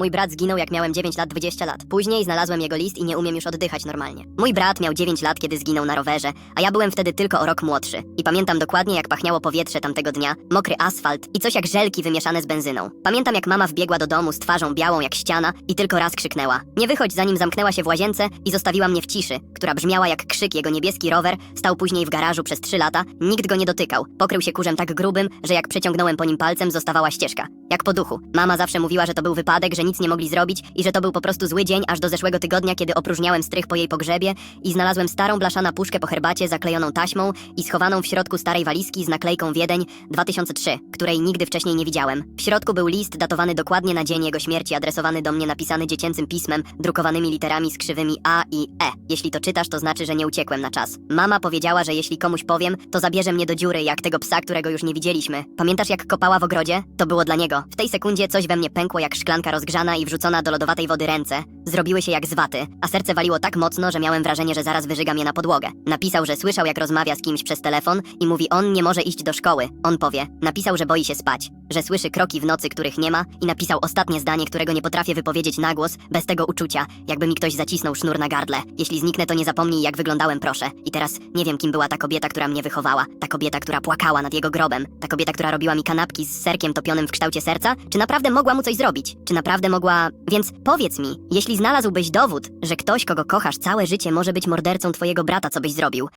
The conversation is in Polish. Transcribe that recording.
Mój brat zginął jak miałem 9 lat 20 lat. Później znalazłem jego list i nie umiem już oddychać normalnie. Mój brat miał 9 lat, kiedy zginął na rowerze, a ja byłem wtedy tylko o rok młodszy. I pamiętam dokładnie jak pachniało powietrze tamtego dnia, mokry asfalt i coś jak żelki wymieszane z benzyną. Pamiętam jak mama wbiegła do domu z twarzą białą jak ściana i tylko raz krzyknęła. Nie wychodź zanim zamknęła się w łazience i zostawiła mnie w ciszy, która brzmiała jak krzyk. Jego niebieski rower stał później w garażu przez 3 lata, nikt go nie dotykał. Pokrył się kurzem tak grubym, że jak przeciągnąłem po nim palcem, zostawała ścieżka. Jak po duchu. Mama zawsze mówiła, że to był wypadek, że nic nie mogli zrobić i że to był po prostu zły dzień, aż do zeszłego tygodnia, kiedy opróżniałem strych po jej pogrzebie i znalazłem starą blaszana puszkę po herbacie zaklejoną taśmą i schowaną w środku starej walizki z naklejką Wiedeń 2003, której nigdy wcześniej nie widziałem. W środku był list datowany dokładnie na dzień jego śmierci, adresowany do mnie napisany dziecięcym pismem, drukowanymi literami z krzywymi A i E. Jeśli to czytasz, to znaczy, że nie uciekłem na czas. Mama powiedziała, że jeśli komuś powiem, to zabierze mnie do dziury, jak tego psa, którego już nie widzieliśmy. Pamiętasz, jak kopała w ogrodzie? To było dla niego. W tej sekundzie coś we mnie pękło jak szklanka rozgrzana i wrzucona do lodowatej wody ręce. Zrobiły się jak z waty, a serce waliło tak mocno, że miałem wrażenie, że zaraz wyżygam je na podłogę. Napisał, że słyszał, jak rozmawia z kimś przez telefon i mówi, on nie może iść do szkoły. On powie. Napisał, że boi się spać, że słyszy kroki w nocy, których nie ma i napisał ostatnie zdanie, którego nie potrafię wypowiedzieć na głos, bez tego uczucia, jakby mi ktoś zacisnął sznur na gardle. Jeśli zniknę, to nie zapomnij, jak wyglądałem, proszę. I teraz nie wiem, kim była ta kobieta, która mnie wychowała, ta kobieta, która płakała nad jego grobem, ta kobieta, która robiła mi kanapki z serkiem topionym w kształcie serca, czy naprawdę mogła mu coś zrobić? Czy naprawdę mogła... Więc powiedz mi, jeśli znalazłbyś dowód, że ktoś, kogo kochasz całe życie, może być mordercą twojego brata, co byś zrobił?